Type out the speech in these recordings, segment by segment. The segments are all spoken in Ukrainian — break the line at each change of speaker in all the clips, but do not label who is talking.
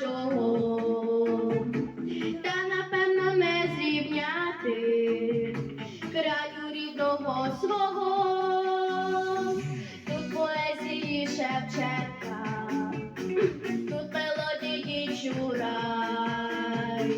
чого, та напевно не зрівняти краю рідного свого, тут поезії Шевченка, тут мелодії Чурай,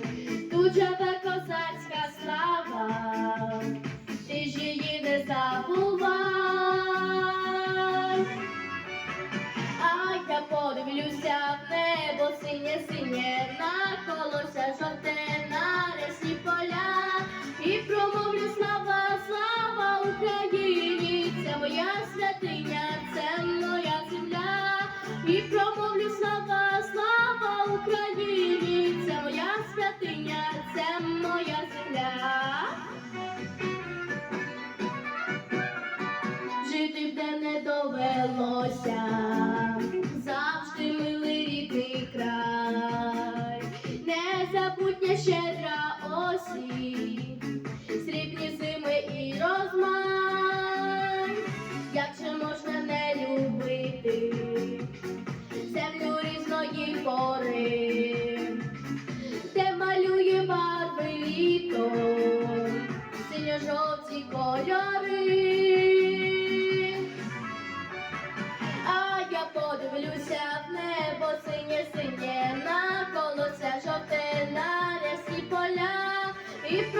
подивлюся в небо синє синє, на колося жовте на рясні поля, і промовлю слава, слава Україні, це моя святиня, це моя земля, і промовлю слава, слава Україні, це моя святиня, це моя земля. жити де не довелося, жовтня щедра осінь, срібні зими і розмай, як же можна не любити землю різної пори, де малює барви літо, синьо жовті кольори. ഈ